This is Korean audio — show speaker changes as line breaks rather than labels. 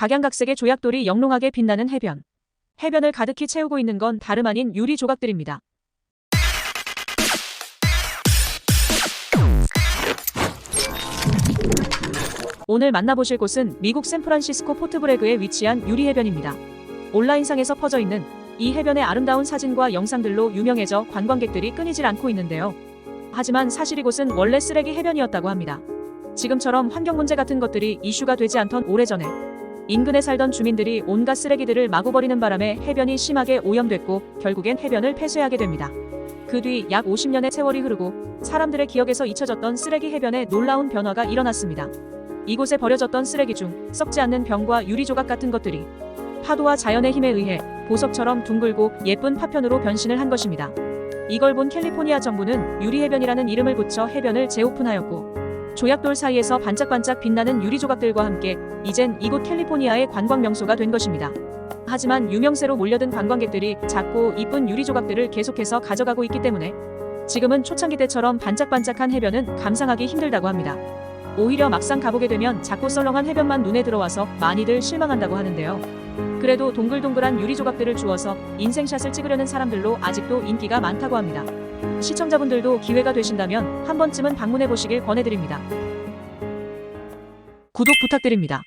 각양각색의 조약돌이 영롱하게 빛나는 해변. 해변을 가득히 채우고 있는 건 다름 아닌 유리 조각들입니다. 오늘 만나보실 곳은 미국 샌프란시스코 포트브레그에 위치한 유리 해변입니다. 온라인상에서 퍼져 있는 이 해변의 아름다운 사진과 영상들로 유명해져 관광객들이 끊이질 않고 있는데요. 하지만 사실 이곳은 원래 쓰레기 해변이었다고 합니다. 지금처럼 환경 문제 같은 것들이 이슈가 되지 않던 오래전에 인근에 살던 주민들이 온갖 쓰레기들을 마구 버리는 바람에 해변이 심하게 오염됐고 결국엔 해변을 폐쇄하게 됩니다. 그 뒤 약 50년의 세월이 흐르고 사람들의 기억에서 잊혀졌던 쓰레기 해변에 놀라운 변화가 일어났습니다. 이곳에 버려졌던 쓰레기 중 썩지 않는 병과 유리 조각 같은 것들이 파도와 자연의 힘에 의해 보석처럼 둥글고 예쁜 파편으로 변신을 한 것입니다. 이걸 본 캘리포니아 정부는 유리 해변이라는 이름을 붙여 해변을 재오픈하였고 조약돌 사이에서 반짝반짝 빛나는 유리 조각들과 함께 이젠 이곳 캘리포니아의 관광 명소가 된 것입니다. 하지만 유명세로 몰려든 관광객들이 작고 이쁜 유리 조각들을 계속해서 가져가고 있기 때문에 지금은 초창기 때처럼 반짝반짝한 해변은 감상하기 힘들다고 합니다. 오히려 막상 가보게 되면 작고 썰렁한 해변만 눈에 들어와서 많이들 실망한다고 하는데요. 그래도 동글동글한 유리 조각들을 주워서 인생샷을 찍으려는 사람들로 아직도 인기가 많다고 합니다. 시청자분들도 기회가 되신다면 한 번쯤은 방문해 보시길 권해드립니다. 구독 부탁드립니다.